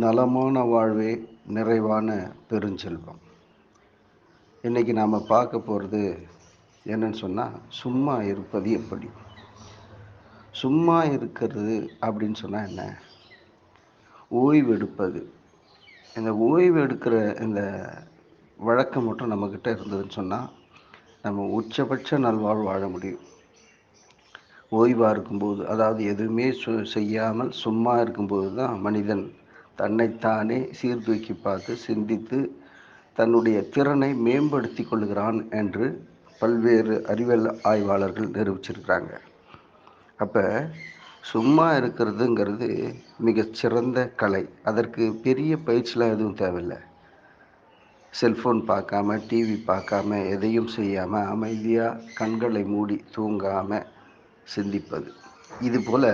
நலமான வாழ்வே நிறைவான பெருஞ்செல்வம். இன்றைக்கி நாம் பார்க்க போகிறது என்னன்னு சொன்னால் சும்மா இருப்பது எப்படி? சும்மா இருக்கிறது அப்படின்னு சொன்னால் என்ன? ஓய்வு எடுப்பது இந்த ஓய்வு எடுக்கிற இந்த வழக்கம் மட்டும் நம்மக்கிட்ட இருந்ததுன்னு சொன்னால் நம்ம உச்சபட்ச நல்வாழ்வு வாழ முடியும். ஓய்வாக இருக்கும்போது அதாவது எதுவுமே சு செய்யாமல் சும்மா இருக்கும்போது தான் மனிதன் தன்னைத்தானே சீர்தூக்கி பார்த்து சிந்தித்து தன்னுடைய திறனை மேம்படுத்தி கொள்கிறான் என்று பல்வேறு அறிவியல் ஆய்வாளர்கள் நிரூபிச்சிருக்கிறாங்க. அப்போ சும்மா இருக்கிறதுங்கிறது மிகச்சிறந்த கலை. அதற்கு பெரிய பயிற்சிலாம் எதுவும் தேவையில்லை. செல்ஃபோன் பார்க்காம டிவி பார்க்காம எதையும் செய்யாமல் அமைதியாக கண்களை மூடி தூங்காமல் சிந்திப்பது. இது போல்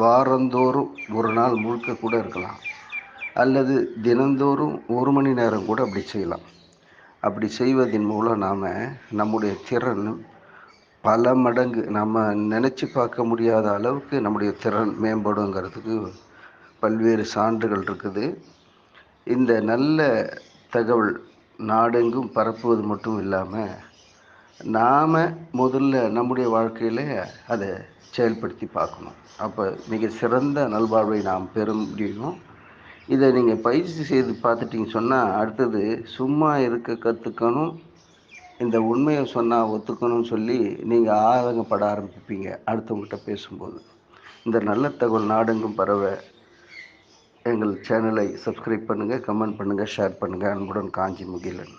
வாரந்தோறும் ஒரு நாள் முழுக்க கூட இருக்கலாம். அல்லது தினந்தோறும் ஒரு மணி நேரம் கூட அப்படி செய்யலாம். அப்படி செய்வதன் மூலம் நாம் நம்முடைய திறன் பல மடங்கு நம்ம நினச்சி பார்க்க முடியாத அளவுக்கு நம்முடைய திறன் மேம்படுங்கிறதுக்கு பல்வேறு சான்றுகள் இருக்குது. இந்த நல்ல தகவல் நாடெங்கும் பரப்புவது மட்டும் இல்லாமல் நாம் முதல்ல நம்முடைய வாழ்க்கையில் அதை செயல்படுத்தி பார்க்கணும். அப்போ மிக சிறந்த நல்வாழ்வை நாம் பெற முடியும் இதை நீங்கள் பயிற்சி செய்து பார்த்துட்டிங்க சொன்னால் அடுத்தது சும்மா இருக்க கற்றுக்கணும் இந்த உண்மையை சொன்னால் ஒத்துக்கணும்னு சொல்லி நீங்கள் ஆதங்கப்பட ஆரம்பிப்பீங்க அடுத்தவங்ககிட்ட பேசும்போது. இந்த நல்ல தகவல் நாடெங்கும் பரவ எங்கள் சேனலை சப்ஸ்கிரைப் பண்ணுங்கள் கமெண்ட் பண்ணுங்கள் ஷேர் பண்ணுங்கள் அன்புடன் காஞ்சி முகிலன்.